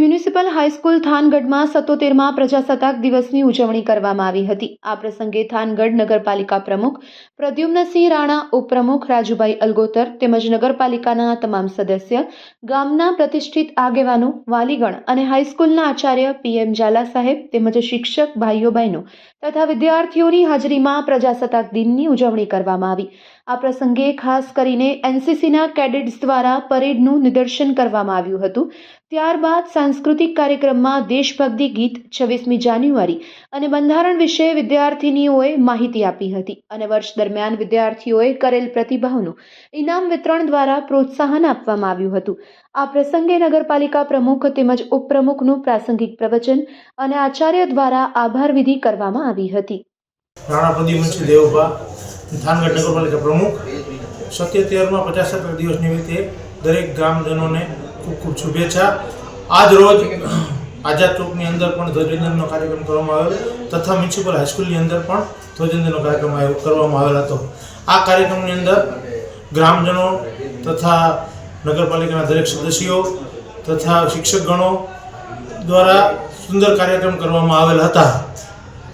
Municipal high school થાનગઢમાં સત્તોતેરમાં પ્રજાસત્તાક દિવસની ઉજવણી કરવામાં આવી હતી. આ પ્રસંગે થાનગઢ નગરપાલિકા પ્રમુખ પ્રદ્યુમ્નસિંહ રાણા, ઉપપ્રમુખ રાજુભાઈ અલગોતર તેમજ નગરપાલિકાના તમામ સદસ્ય, ગામના પ્રતિષ્ઠિત આગેવાનો, વાલીગણ અને હાઈસ્કૂલના આચાર્ય પીએમ ઝાલા સાહેબ તેમજ શિક્ષક ભાઈઓ બહેનો તથા વિદ્યાર્થીઓની હાજરીમાં પ્રજાસત્તાક દિનની ઉજવણી કરવામાં આવી. આ પ્રસંગે ખાસ કરીને એનસીસીના કેડેટ્સ દ્વારા પરેડનું નિદર્શન કરવામાં આવ્યું હતું. ત્યારબાદ સાંસ્કૃતિક કાર્યક્રમમાં દેશભક્તિ ગીત છવ્વીસમી જાન્યુઆરી અને બંધારણ વિશે વિદ્યાર્થિનીઓએ માહિતી આપી હતી અને વર્ષ દરમિયાન વિદ્યાર્થીઓએ કરેલ પ્રતિભાવનું ઇનામ વિતરણ દ્વારા પ્રોત્સાહન આપવામાં આવ્યું હતું. આ પ્રસંગે નગરપાલિકા પ્રમુખ તેમજ ઉપપ્રમુખનું પ્રાસંગિક પ્રવચન અને આચાર્ય દ્વારા આભાર વિધિ કરવામાં આવી હતી. રાણાપતિ પ્રદ્યુમનસિંહ દેવભા થાનગઢ નગરપાલિકા પ્રમુખ સત્યોતેરમાં પચાસત્તર દિવસ નિમિત્તે દરેક ગ્રામજનોને ખૂબ ખૂબ શુભેચ્છા. આજ રોજ આઝાદ ચોકની અંદર પણ ધ્વજવંદનનો કાર્યક્રમ કરવામાં આવ્યો તથા મ્યુનિસિપલ હાઈસ્કૂલની અંદર પણ ધ્વજવંદનનો કાર્યક્રમ કરવામાં આવેલ હતો. આ કાર્યક્રમની અંદર ગ્રામજનો તથા નગરપાલિકાના દરેક સદસ્યો તથા શિક્ષકગણો દ્વારા સુંદર કાર્યક્રમ કરવામાં આવેલ હતા.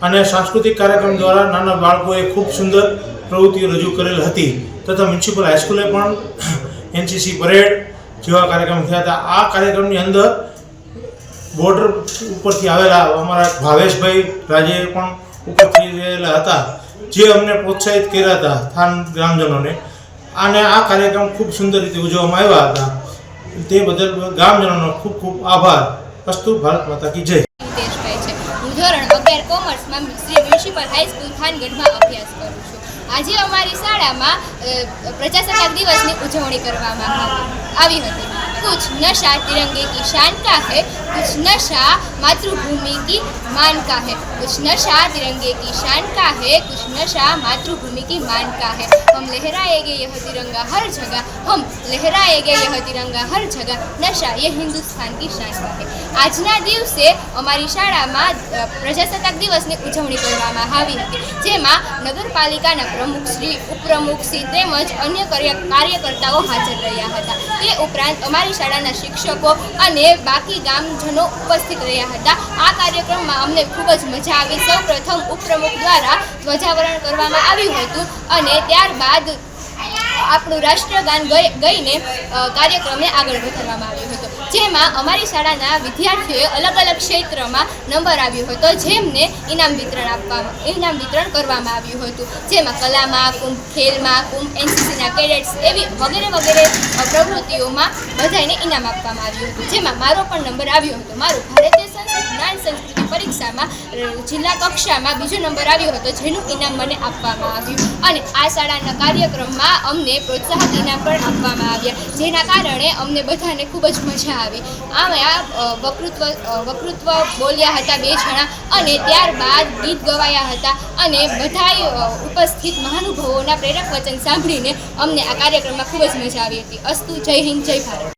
અને સાંસ્કૃતિક કાર્યક્રમ દ્વારા નાના બાળકોએ ખૂબ સુંદર પ્રવૃત્તિઓ રજૂ કરેલ હતી તથા મ્યુનિસિપલ હાઈસ્કૂલે પણ એનસીસી પરેડ જેવા કાર્યક્રમ થયા હતા. આ કાર્યક્રમની અંદર બોર્ડર ઉપરથી આવેલા અમારા ભાવેશભાઈ રાજે પણ ઉપરથી રહેલા હતા, જે અમને પ્રોત્સાહિત કર્યા હતા સ્થાન ગ્રામજનોને. અને આ કાર્યક્રમ ખૂબ સુંદર રીતે ઉજવવામાં આવ્યા હતા. તે બદલ ગ્રામજનોનો ખૂબ ખૂબ આભાર. અસ્તુ ભારત માતા કી જય. ધોરણ અગિયાર કોમર્સમાં શ્રી મ્યુનિસિપલ હાઈસ્કૂલ થાનગઢમાં અભ્યાસ કરું છું. આજે અમારી શાળામાં પ્રજાસત્તાક દિવસની ઉજવણી કરવામાં આવી- હતી. કુછ નશા તિરંગે કી શાન કા હે કુછ નશા માતૃભૂમિ કી मान का है कुछ नशा तिरंगे की शान का है कुछ नशा मातृभूमि की मान का है हम लहराएंगे यह तिरंगा हर जगह हम लहराएंगे यह तिरंगा हर जगह नशा ये हिंदुस्तान की शान का है આજના દિવસે અમારી શાળામાં અ, પ્રજાસત્તાક દિવસની ઉજવણી કરવામાં આવી હતી જેમાં નગરપાલિકાના પ્રમુખશ્રી ઉપપ્રમુખશ્રી તેમજ અન્ય કાર્ય- કાર્યકર્તાઓ હાજર રહ્યા હતા તે ઉપરાંત અમારી શાળાના શિક્ષકો અને બાકી ગામજનો ઉપસ્થિત રહ્યા હતા. આ કાર્યક્રમમાં અમને ખૂબ જ મજા આવી. સૌ પ્રથમ ઉપપ્રમુખ દ્વારા ધ્વજાવરણ કરવામાં આવ્યું હતું અને ત્યારબાદ આપણું રાષ્ટ્રગાન ગઈ- ગઈને કાર્યક્રમને આગળ વધારવામાં આવ્યો હતો. જેમાં અમારી શાળાના વિદ્યાર્થીઓએ અલગ અલગ ક્ષેત્રમાં નંબર આવ્યો હતો, જેમને ઇનામ વિતરણ આપવામાં, ઇનામ વિતરણ કરવામાં આવ્યું હતું. જેમાં કલામાં, કુંભ ખેલમાં, કુંભ એનસીસીના કેડેટ્સ એવી વગેરે વગેરે પ્રવૃત્તિઓમાં બધાને ઇનામ આપવામાં આવ્યું હતું. જેમાં મારો પણ નંબર આવ્યો હતો. મારું ભારતીય સંસ્કૃત જ્ઞાન સંસ્કૃતિ પરીક્ષામાં જિલ્લા કક્ષામાં બીજો નંબર આવ્યો હતો, જેનું ઇનામ મને આપવામાં આવ્યું. અને આ શાળાના કાર્યક્રમમાં અમને પ્રોત્સાહક ઇનામ પણ આપવામાં આવ્યા, જેના કારણે અમને બધાને ખૂબ જ મજા આવી. આમ આ વકૃત્વ વકૃત્વ બોલ્યા હતા બે જણા અને ત્યારબાદ ગીત ગવાયા હતા અને બધાય ઉપસ્થિત મહાનુભાવોના પ્રેરક વચન સાંભળીને અમને આ કાર્યક્રમમાં ખૂબ જ મજા આવી હતી. અસ્તુ, જય હિન્દ, જય ભારત.